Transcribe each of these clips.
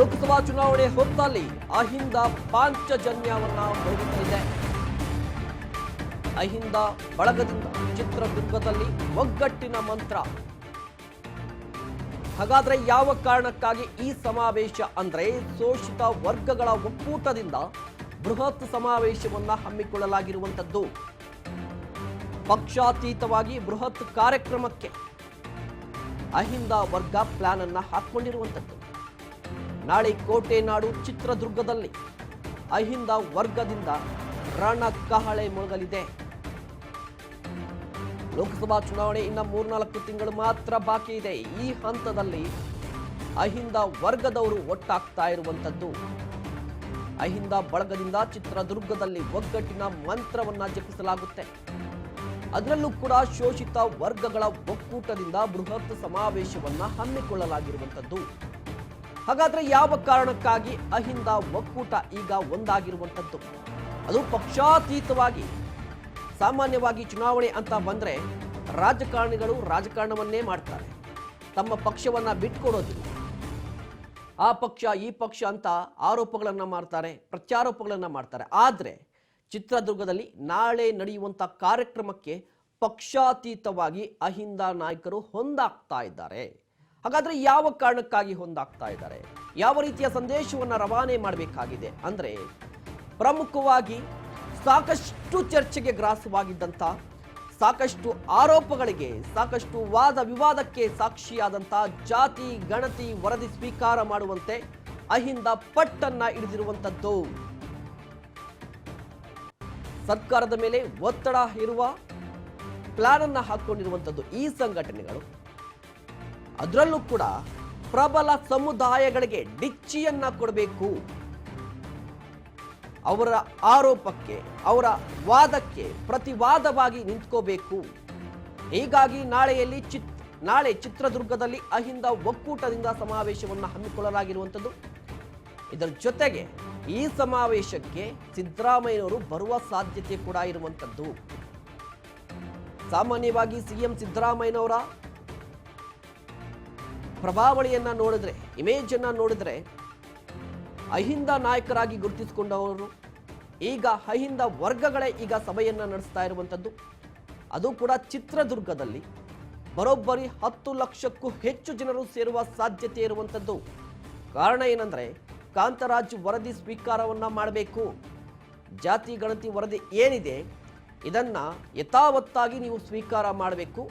ಲೋಕಸಭಾ ಚುನಾವಣೆ ಹೊತ್ತಲ್ಲಿ ಅಹಿಂದ ಪಾಂಚಜನ್ಯವನ್ನ ಹೋಗುತ್ತಿದೆ ಅಹಿಂದ ಬಳಗದಿಂದ ಚಿತ್ರದುರ್ಗದಲ್ಲಿ ಒಗ್ಗಟ್ಟಿನ ಮಂತ್ರ. ಹಾಗಾದ್ರೆ ಯಾವ ಕಾರಣಕ್ಕಾಗಿ ಈ ಸಮಾವೇಶ ಅಂದ್ರೆ ಶೋಷಿತ ವರ್ಗಗಳ ಒಕ್ಕೂಟದಿಂದ ಬೃಹತ್ ಸಮಾವೇಶವನ್ನ ಹಮ್ಮಿಕೊಳ್ಳಲಾಗಿರುವಂತದ್ದು ಪಕ್ಷಾತೀತವಾಗಿ ಬೃಹತ್ ಕಾರ್ಯಕ್ರಮಕ್ಕೆ ಅಹಿಂದ ವರ್ಗ ಪ್ಲಾನ್ ಅನ್ನ ಹಾಕೊಂಡಿರುವಂತದ್ದು ನಾಳೆ ಕೋಟೆನಾಡು ಚಿತ್ರದುರ್ಗದಲ್ಲಿ ಅಹಿಂದ ವರ್ಗದಿಂದ ರಣ ಕಹಳೆ ಮುಳುಗಲಿದೆ. ಲೋಕಸಭಾ ಚುನಾವಣೆ ಇನ್ನ ಮೂರ್ನಾಲ್ಕು ತಿಂಗಳು ಮಾತ್ರ ಬಾಕಿ ಇದೆ. ಈ ಹಂತದಲ್ಲಿ ಅಹಿಂದ ವರ್ಗದವರು ಒಟ್ಟಾಗ್ತಾ ಇರುವಂಥದ್ದು ಅಹಿಂದ ಬಳಗದಿಂದ ಚಿತ್ರದುರ್ಗದಲ್ಲಿ ಒಗ್ಗಟ್ಟಿನ ಮಂತ್ರವನ್ನ ಜಪಿಸಲಾಗುತ್ತೆ. ಅದರಲ್ಲೂ ಕೂಡ ಶೋಷಿತ ವರ್ಗಗಳ ಒಕ್ಕೂಟದಿಂದ ಬೃಹತ್ ಸಮಾವೇಶವನ್ನ ಹಮ್ಮಿಕೊಳ್ಳಲಾಗಿರುವಂತದ್ದು. ಹಾಗಾದ್ರೆ ಯಾವ ಕಾರಣಕ್ಕಾಗಿ ಅಹಿಂದ ಒಕ್ಕೂಟ ಈಗ ಒಂದಾಗಿರುವಂತದ್ದು ಅದು ಪಕ್ಷಾತೀತವಾಗಿ ಸಾಮಾನ್ಯವಾಗಿ ಚುನಾವಣೆ ಅಂತ ಬಂದ್ರೆ ರಾಜಕಾರಣಿಗಳು ರಾಜಕಾರಣವನ್ನೇ ಮಾಡ್ತಾರೆ. ತಮ್ಮ ಪಕ್ಷವನ್ನ ಬಿಟ್ಕೊಡೋದಿಲ್ಲ ಆ ಪಕ್ಷ, ಈ ಪಕ್ಷ ಅಂತ ಆರೋಪಗಳನ್ನು ಮಾಡ್ತಾರೆ, ಪ್ರತ್ಯಾರೋಪಗಳನ್ನ ಮಾಡ್ತಾರೆ. ಆದರೆ ಚಿತ್ರದುರ್ಗದಲ್ಲಿ ನಾಳೆ ನಡೆಯುವಂತ ಕಾರ್ಯಕ್ರಮಕ್ಕೆ ಪಕ್ಷಾತೀತವಾಗಿ ಅಹಿಂದ ನಾಯಕರು ಹೊಂದಾಗ್ತಾ ಇದ್ದಾರೆ. ಹಾಗಾದ್ರೆ ಯಾವ ಕಾರಣಕ್ಕಾಗಿ ಹೊಂದಾಗ್ತಾ ಇದ್ದಾರೆ? ಯಾವ ರೀತಿಯ ಸಂದೇಶವನ್ನು ರವಾನೆ ಮಾಡಬೇಕಾಗಿದೆ? ಅಂದ್ರೆ ಪ್ರಮುಖವಾಗಿ ಸಾಕಷ್ಟು ಚರ್ಚೆಗೆ ಗ್ರಾಸವಾಗಿದ್ದಂಥ, ಸಾಕಷ್ಟು ಆರೋಪಗಳಿಗೆ, ಸಾಕಷ್ಟು ವಾದ ವಿವಾದಕ್ಕೆ ಸಾಕ್ಷಿಯಾದಂಥ ಜಾತಿ, ಗಣತಿ, ವರದಿ ಸ್ವೀಕಾರ ಮಾಡುವಂತೆ ಅಹಿಂದ ಪಟ್ಟನ್ನ ಹಿಡಿದಿರುವಂಥದ್ದು. ಸರ್ಕಾರದ ಮೇಲೆ ಒತ್ತಡ ಇರುವ ಪ್ಲಾನ್ ಅನ್ನ ಹಾಕೊಂಡಿರುವಂಥದ್ದು ಈ ಸಂಘಟನೆಗಳು. ಅದರಲ್ಲೂ ಕೂಡ ಪ್ರಬಲ ಸಮುದಾಯಗಳಿಗೆ ಡಿಚ್ಚಿಯನ್ನ ಕೊಡಬೇಕು. ಅವರ ಆರೋಪಕ್ಕೆ, ಅವರ ವಾದಕ್ಕೆ ಪ್ರತಿವಾದವಾಗಿ ನಿಂತ್ಕೋಬೇಕು. ಹೀಗಾಗಿ ನಾಳೆಯಲ್ಲಿ ಚಿತ್, ನಾಳೆ ಚಿತ್ರದುರ್ಗದಲ್ಲಿ ಅಹಿಂದ ಒಕ್ಕೂಟದಿಂದ ಸಮಾವೇಶವನ್ನು ಹಮ್ಮಿಕೊಳ್ಳಲಾಗಿರುವಂಥದ್ದು. ಇದರ ಜೊತೆಗೆ ಈ ಸಮಾವೇಶಕ್ಕೆ ಸಿದ್ದರಾಮಯ್ಯನವರು ಬರುವ ಸಾಧ್ಯತೆ ಕೂಡ ಇರುವಂಥದ್ದು. ಸಾಮಾನ್ಯವಾಗಿ ಸಿಎಂ ಸಿದ್ದರಾಮಯ್ಯನವರ ಪ್ರಭಾವಳಿಯನ್ನ ನೋಡಿದ್ರೆ ಇಮೇಜನ್ನು ನೋಡಿದ್ರೆ, ಅಹಿಂದ ನಾಯಕರಾಗಿ ಗುರುತಿಸಿಕೊಂಡವರು, ಈಗ ಅಹಿಂದ ವರ್ಗಗಳೇ ಈಗ ಸಭೆಯನ್ನು ನಡೆಸ್ತಾ ಇರುವಂಥದ್ದು ಅದು ಕೂಡ ಚಿತ್ರದುರ್ಗದಲ್ಲಿ. ಬರೋಬ್ಬರಿ ಹತ್ತು ಲಕ್ಷಕ್ಕೂ ಹೆಚ್ಚು ಜನರು ಸೇರುವ ಸಾಧ್ಯತೆ ಇರುವಂಥದ್ದು ಕಾರಣ ಏನಂದರೆ, ಕಾಂತರಾಜ್ ವರದಿ ಸ್ವೀಕಾರವನ್ನು ಮಾಡಬೇಕು. ಜಾತಿ, ಗಣತಿ ವರದಿ ಏನಿದೆ, ಇದನ್ನ ಯಥಾವತ್ತಾಗಿ ನೀವು ಸ್ವೀಕಾರ ಮಾಡಬೇಕು.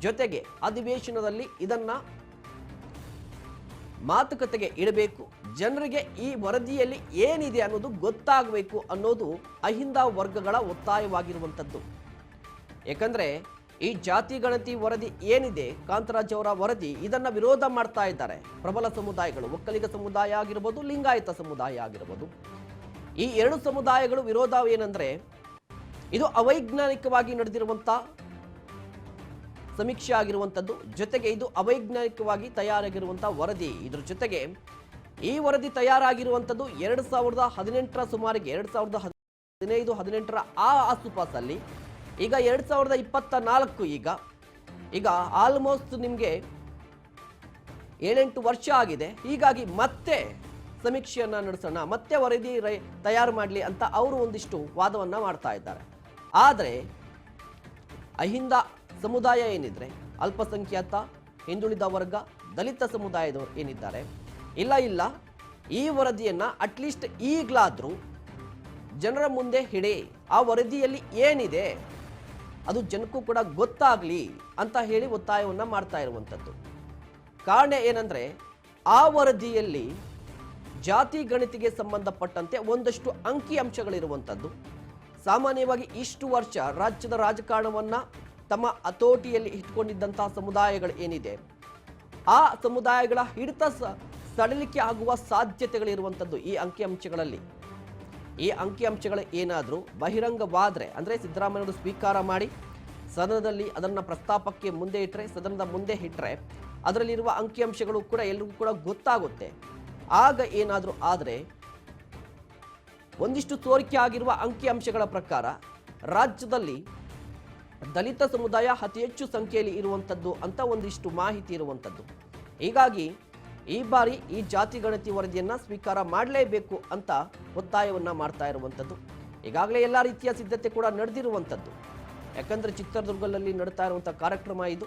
ಜೊತೆಗೆ ಅಧಿವೇಶನದಲ್ಲಿ ಇದನ್ನ ಮಾತುಕತೆಗೆ ಇಡಬೇಕು. ಜನರಿಗೆ ಈ ವರದಿಯಲ್ಲಿ ಏನಿದೆ ಅನ್ನೋದು ಗೊತ್ತಾಗಬೇಕು ಅನ್ನೋದು ಅಹಿಂದ ವರ್ಗಗಳ ಒತ್ತಾಯವಾಗಿರುವಂಥದ್ದು. ಏಕೆಂದರೆ ಈ ಜಾತಿ ಗಣತಿ ವರದಿ ಏನಿದೆ, ಕಾಂತರಾಜ್ ಅವರ ವರದಿ, ಇದನ್ನು ವಿರೋಧ ಮಾಡ್ತಾ ಇದ್ದಾರೆ. ಪ್ರಬಲ ಸಮುದಾಯಗಳು, ಒಕ್ಕಲಿಗ ಸಮುದಾಯ ಆಗಿರ್ಬೋದು, ಲಿಂಗಾಯತ ಸಮುದಾಯ ಆಗಿರ್ಬೋದು. ಈ ಎರಡು ಸಮುದಾಯಗಳು ವಿರೋಧ ಏನಂದರೆ, ಇದು ಅವೈಜ್ಞಾನಿಕವಾಗಿ ನಡೆದಿರುವಂತ ಸಮೀಕ್ಷೆ ಆಗಿರುವಂಥದ್ದು ಜೊತೆಗೆ ಇದು ಅವೈಜ್ಞಾನಿಕವಾಗಿ ತಯಾರಾಗಿರುವಂಥ ವರದಿ. ಇದರ ಜೊತೆಗೆ ಈ ವರದಿ ತಯಾರಾಗಿರುವಂಥದ್ದು ಎರಡು ಸಾವಿರದ ಹದಿನೆಂಟರ ಸುಮಾರಿಗೆ ಎರಡು ಸಾವಿರದ ಹದಿನೈದು, ಹದಿನೆಂಟರ ಆ ಆಸುಪಾಸಲ್ಲಿ. ಈಗ ಎರಡು ಸಾವಿರದ ಇಪ್ಪತ್ತ ನಾಲ್ಕು ಈಗ. ಈಗ ಆಲ್ಮೋಸ್ಟ್ ನಿಮಗೆ ಏಳೆಂಟು ವರ್ಷ ಆಗಿದೆ. ಹೀಗಾಗಿ ಮತ್ತೆ ಸಮೀಕ್ಷೆಯನ್ನು ನಡೆಸೋಣ, ಮತ್ತೆ ವರದಿ ತಯಾರು ಮಾಡಲಿ ಅಂತ ಅವರು ಒಂದಿಷ್ಟು ವಾದವನ್ನು ಮಾಡ್ತಾ ಇದ್ದಾರೆ. ಆದರೆ ಅಹಿಂದ ಸಮುದಾಯ ಏನಿದ್ರೆ ಅಲ್ಪಸಂಖ್ಯಾತ, ಹಿಂದುಳಿದ ವರ್ಗ, ದಲಿತ ಸಮುದಾಯದವರು ಏನಿದ್ದಾರೆ? ಇಲ್ಲ ಇಲ್ಲ. ಈ ವರದಿಯನ್ನು ಅಟ್ಲೀಸ್ಟ್ ಈಗಲಾದರೂ ಜನರ ಮುಂದೆ ಹಿಡಿ, ಆ ವರದಿಯಲ್ಲಿ ಏನಿದೆ, ಅದು ಜನಕ್ಕೂ ಕೂಡ ಗೊತ್ತಾಗ್ಲಿ ಅಂತ ಹೇಳಿ ಒತ್ತಾಯವನ್ನು ಮಾಡ್ತಾ ಇರುವಂಥದ್ದು. ಕಾರಣ ಏನಂದ್ರೆ, ಆ ವರದಿಯಲ್ಲಿ ಜಾತಿ ಗಣಿತಿಗೆ ಸಂಬಂಧಪಟ್ಟಂತೆ ಒಂದಷ್ಟು ಅಂಕಿ ಅಂಶಗಳಿರುವಂಥದ್ದು. ಸಾಮಾನ್ಯವಾಗಿ ಇಷ್ಟು ವರ್ಷ ರಾಜ್ಯದ ರಾಜಕಾರಣವನ್ನ ತಮ್ಮ ಹತೋಟಿಯಲ್ಲಿ ಇಟ್ಕೊಂಡಿದ್ದಂತಹ ಸಮುದಾಯಗಳು ಏನಿದೆ? ಆ ಸಮುದಾಯಗಳ ಹಿಡಿತ ಸಡಿಲಿಕೆ ಆಗುವ ಸಾಧ್ಯತೆಗಳಿರುವಂಥದ್ದು ಈ ಅಂಕಿಅಂಶಗಳಲ್ಲಿ ಈ ಅಂಕಿಅಂಶಗಳು ಏನಾದರೂ ಬಹಿರಂಗವಾದರೆ, ಅಂದರೆ ಸಿದ್ದರಾಮಯ್ಯವರು ಸ್ವೀಕಾರ ಮಾಡಿ, ಸದನದಲ್ಲಿ ಅದನ್ನು ಪ್ರಸ್ತಾಪಕ್ಕೆ ಮುಂದೆ ಇಟ್ಟರೆ ಸದನದ ಮುಂದೆ ಇಟ್ಟರೆ ಅದರಲ್ಲಿರುವ ಅಂಕಿಅಂಶಗಳು ಕೂಡ ಎಲ್ರಿಗೂ ಕೂಡ ಗೊತ್ತಾಗುತ್ತೆ. ಆಗ ಏನಾದರೂ ಆದರೆ, ಒಂದಿಷ್ಟು ಸೋರಿಕೆ ಆಗಿರುವ ಅಂಕಿಅಂಶಗಳ ಪ್ರಕಾರ, ರಾಜ್ಯದಲ್ಲಿ ದಲಿತ ಸಮುದಾಯ ಅತಿ ಹೆಚ್ಚು ಸಂಖ್ಯೆಯಲ್ಲಿ ಇರುವಂಥದ್ದು ಅಂತ ಒಂದಿಷ್ಟು ಮಾಹಿತಿ ಇರುವಂಥದ್ದು ಹೀಗಾಗಿ ಈ ಬಾರಿ ಈ ಜಾತಿ ಗಣತಿ ವರದಿಯನ್ನು ಸ್ವೀಕಾರ ಮಾಡಲೇಬೇಕು ಅಂತ ಒತ್ತಾಯವನ್ನು ಮಾಡ್ತಾ ಇರುವಂಥದ್ದು ಈಗಾಗಲೇ ಎಲ್ಲ ರೀತಿಯ ಸಿದ್ಧತೆ ಕೂಡ ನಡೆದಿರುವಂಥದ್ದು ಯಾಕಂದರೆ ಚಿತ್ರದುರ್ಗದಲ್ಲಿ ನಡೀತಾ ಇರುವಂಥ ಕಾರ್ಯಕ್ರಮ ಇದು.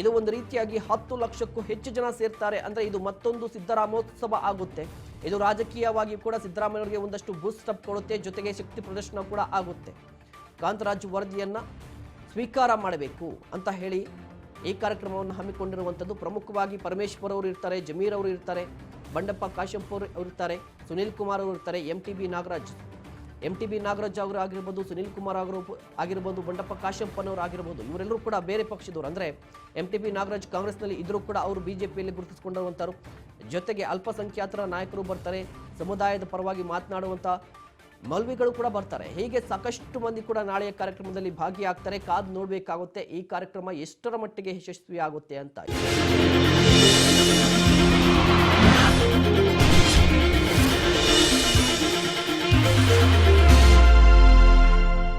ಇದು ಒಂದು ರೀತಿಯಾಗಿ ಹತ್ತು ಲಕ್ಷಕ್ಕೂ ಹೆಚ್ಚು ಜನ ಸೇರ್ತಾರೆ ಅಂದರೆ ಇದು ಮತ್ತೊಂದು ಸಿದ್ದರಾಮೋತ್ಸವ ಆಗುತ್ತೆ. ಇದು ರಾಜಕೀಯವಾಗಿ ಕೂಡ ಸಿದ್ದರಾಮಯ್ಯವರಿಗೆ ಒಂದಷ್ಟು ಬೂಸ್ಟ್ ಕೊಡುತ್ತೆ, ಜೊತೆಗೆ ಶಕ್ತಿ ಪ್ರದರ್ಶನ ಕೂಡ ಆಗುತ್ತೆ. ಕಾಂತರಾಜ್ ವರದಿಯನ್ನ ಸ್ವೀಕಾರ ಮಾಡಬೇಕು ಅಂತ ಹೇಳಿ ಈ ಕಾರ್ಯಕ್ರಮವನ್ನು ಹಮ್ಮಿಕೊಂಡಿರುವಂಥದ್ದು ಪ್ರಮುಖವಾಗಿ ಪರಮೇಶ್ವರ್ ಅವರು ಇರ್ತಾರೆ, ಜಮೀರ್ ಅವರು ಇರ್ತಾರೆ, ಬಂಡಪ್ಪ ಕಾಶ್ಯಪ್ ಅವರು ಇರ್ತಾರೆ, ಸುನೀಲ್ ಕುಮಾರ್ ಅವರು ಇರ್ತಾರೆ M T B Nagaraj. M T B Nagaraj ಅವರು ಆಗಿರ್ಬೋದು, ಸುನೀಲ್ ಕುಮಾರ್ ಅವರು ಆಗಿರ್ಬೋದು, ಬಂಡಪ್ಪ ಕಾಶ್ಯಪ್ಪನವರು ಆಗಿರ್ಬೋದು, ಇವರೆಲ್ಲರೂ ಕೂಡ ಬೇರೆ ಪಕ್ಷದವರು. ಅಂದರೆ ಎಂ ಟಿ ಬಿ ನಾಗರಾಜ್ ಕಾಂಗ್ರೆಸ್ನಲ್ಲಿ ಇದ್ದರೂ ಕೂಡ ಅವರು ಬಿ ಜೆ ಪಿಯಲ್ಲಿ ಗುರುತಿಸಿಕೊಂಡಿರುವಂಥವ್ರು ಜೊತೆಗೆ ಅಲ್ಪಸಂಖ್ಯಾತರ ನಾಯಕರು ಬರ್ತಾರೆ, ಸಮುದಾಯದ ಪರವಾಗಿ ಮಾತನಾಡುವಂಥ ಮೌಲ್ವಿಗಳು ಕೂಡ ಬರ್ತಾರೆ. ಹೀಗೆ ಸಾಕಷ್ಟು ಮಂದಿ ಕೂಡ ನಾಳೆಯ ಕಾರ್ಯಕ್ರಮದಲ್ಲಿ ಭಾಗಿಯಾಗ್ತಾರೆ. ಕಾದು ನೋಡಬೇಕಾಗುತ್ತೆ. ಈ ಕಾರ್ಯಕ್ರಮ ಎಷ್ಟರ ಮಟ್ಟಿಗೆ ಯಶಸ್ವಿ ಆಗುತ್ತೆ ಅಂತ.